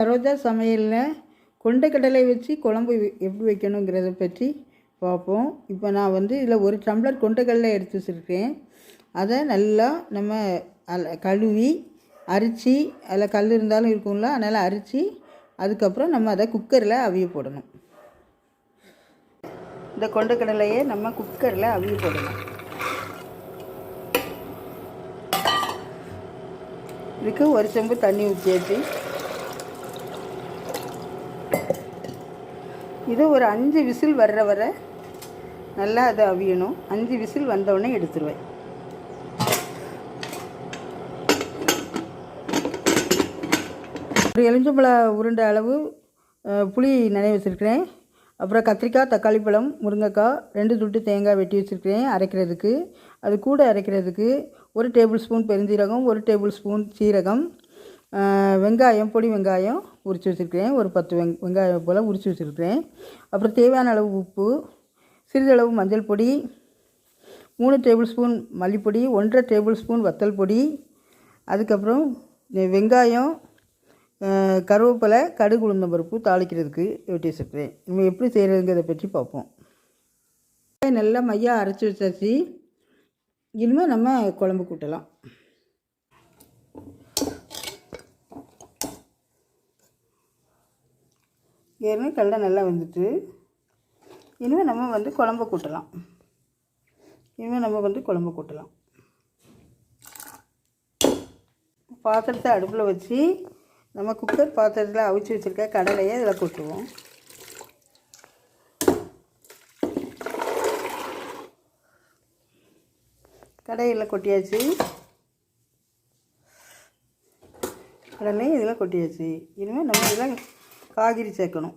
சரோஜா சமையலில் கொண்டைக்கடலை வச்சு குழம்பு எப்படி வைக்கணுங்கிறத பற்றி பார்ப்போம். இப்போ நான் வந்து இதில் ஒரு டம்ளர் கொண்டைக்கடலை எடுத்து வச்சுருக்கேன். அதை நல்லா நம்ம அல கழுவி அரிச்சு அதில் கல் இருந்தாலும் இருக்கும்ல அதனால் அரிச்சு அதுக்கப்புறம் நம்ம அதை குக்கரில் அவிய போடணும். இந்த கொண்டைக்கடலையை நம்ம குக்கரில் அவிய போடணும். இதுக்கு ஒரு செம்பு தண்ணி ஊற்றியாச்சு இது ஒரு அஞ்சு விசில் வர்ற வரை நல்லா அதை அவியணும். அஞ்சு விசில் வந்தவுடனே எடுத்துருவேன். ஒரு எலுஞ்சம்பழம் உருண்டை அளவு புளி நினைவு வச்சுருக்கிறேன். அப்புறம் கத்திரிக்காய் தக்காளி பழம் முருங்கைக்காய் ரெண்டு துட்டு தேங்காய் வெட்டி வச்சுருக்கிறேன் அரைக்கிறதுக்கு. அது கூட அரைக்கிறதுக்கு ஒரு டேபிள் ஸ்பூன் பெருஞ்சீரகம் ஒரு டேபிள் ஸ்பூன் சீரகம் வெங்காயம் பொடி வெங்காயம் உரித்து வச்சுருக்கிறேன். ஒரு பத்து வெங் வெங்காயம் போல் உரித்து வச்சுருக்கிறேன். அப்புறம் தேவையான அளவு உப்பு சிறிதளவு மஞ்சள் பொடி மூணு டேபிள் ஸ்பூன் மல்லிப்பொடி ஒன்றரை டேபிள் ஸ்பூன் வத்தல் பொடி அதுக்கப்புறம் வெங்காயம் கருவேப்பிலை கடுகு உளுந்தம் பருப்பு தாளிக்கிறதுக்கு வெட்டி வச்சுருக்கிறேன். நம்ம எப்படி செய்கிறதுங்கிறத பற்றி பார்ப்போம். நல்லா மையாக அரைச்சி வச்சாச்சு. இனிமேல் நம்ம குழம்பு கூட்டலாம். ஏற்கனவே கடலை நல்லா வந்துட்டு இனிமேல் நம்ம வந்து குழம்பு கூட்டலாம். இனிமேல் நம்ம வந்து குழம்பு கூட்டலாம். பாத்திரத்தை அடுப்பில் வச்சு நம்ம குக்கர் பாத்திரத்தில் அவிச்சு வச்சுருக்க கடலையை இதில் கொட்டுவோம். கடையில் கொட்டியாச்சு. கடலையும் இதில் கொட்டியாச்சு. இனிமேல் நம்ம இதில் காய்கறி சேர்க்கணும்.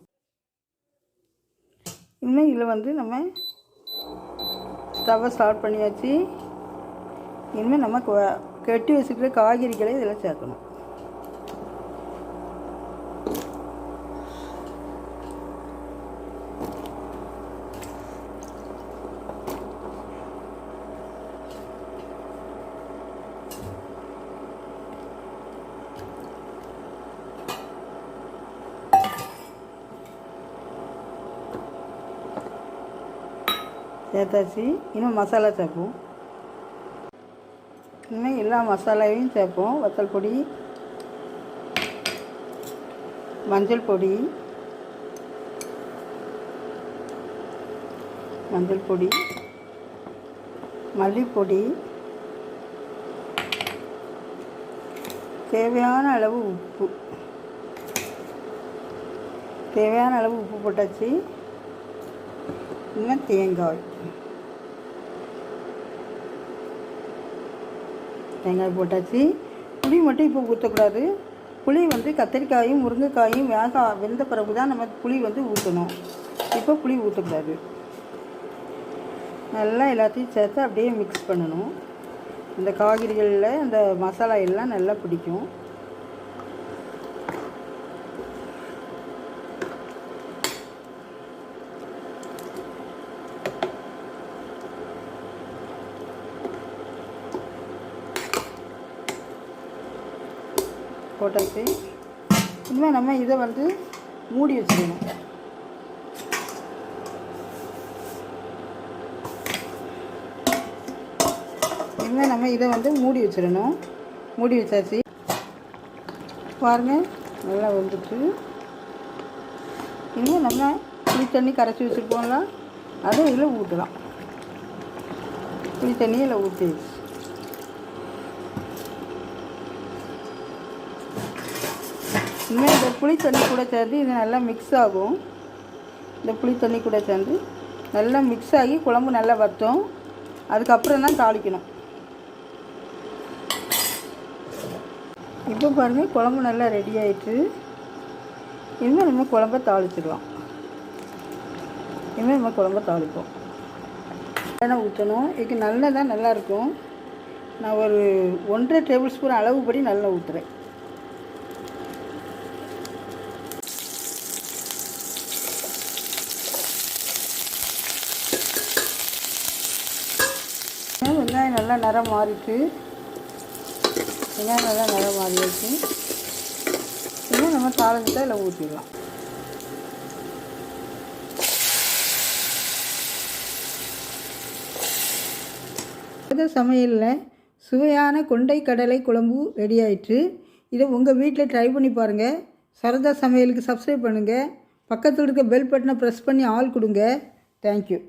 இனிமேல் இதில் வந்து நம்ம ஸ்டவ்வை ஸ்டார்ட் பண்ணியாச்சு. இனிமேல் நம்ம கெட்டி வச்சுக்கிற காய்கறிகளை இதில் சேர்க்கணும். சேர்த்தாச்சு. இன்னும் மசாலா சேர்ப்போம். இனிமேல் எல்லா மசாலாவையும் சேர்ப்போம். வத்தல் பொடி மஞ்சள் பொடி மஞ்சள் பொடி மல்லிப்பொடி. தேவையான அளவு உப்பு. தேவையான அளவு உப்பு போட்டாச்சு. இனிமேல் தேங்காய் தேங்காய் போட்டாச்சு. புளி மட்டும் இப்போ ஊற்றக்கூடாது புளி வந்து கத்திரிக்காயும் முருங்கைக்காயும் வேக வெந்த பிறகு தான் நம்ம புளி வந்து ஊற்றணும் இப்போ புளி ஊற்றக்கூடாது நல்லா எல்லாத்தையும் சேர்த்து அப்படியே மிக்ஸ் பண்ணணும். இந்த காய்கறிகளில் அந்த மசாலா எல்லாம் நல்லா பிடிக்கும். போட்டாச்சு இனிமேல் நம்ம இதை வந்து மூடி வச்சுக்கணும் இனிமேல் நம்ம இதை வந்து மூடி வச்சிடணும். மூடி வச்சாச்சு. பாருங்கள் நல்லா வந்துட்டு. இனிமேல் நம்ம புளி தண்ணி கரைச்சி வச்சுருப்போம்ல அதை இதில் ஊற்றலாம். புளி தண்ணியை இதில் இன்னும் இனிமேல் இந்த புளி தண்ணி கூட சேர்ந்து இது நல்லா மிக்ஸ் ஆகும். இந்த புளி தண்ணி கூட சேர்ந்து நல்லா மிக்ஸ் ஆகி குழம்பு நல்லா வற்றும் அதுக்கப்புறம் தான் தாளிக்கணும். இப்போ பாருங்கள் குழம்பு நல்லா ரெடி ஆயிட்டு இனிமேல் நம்ம குழம்ப தாளிச்சிடலாம். இனிமேல் நம்ம குழம்ப தாளிப்போம். எண்ணெய் ஊற்றணும் இதுக்கு நல்லதாக நல்லாயிருக்கும் நான் ஒரு ஒன்றரை டேபிள் ஸ்பூன் அளவுப்படி நல்லா ஊற்றுறேன் வெங்காயம் நல்லா நிறம் மாறிட்டு வெங்காயம் நல்லா நிறம் மாறியாச்சு. இன்னும் நம்ம நம்ம இதில் ஊற்றிடலாம். இந்த சமையலில் சுவையான கொண்டை கடலை குழம்பு ரெடி ஆயிற்று. இதை உங்கள் வீட்டில் ட்ரை பண்ணி பாருங்கள் சரதா சமையலுக்கு சப்ஸ்கிரைப் பண்ணுங்கள் பக்கத்தில் இருக்க பெல் பட்டனை ப்ரெஸ் பண்ணி ஆள் கொடுங்க. தேங்க்யூ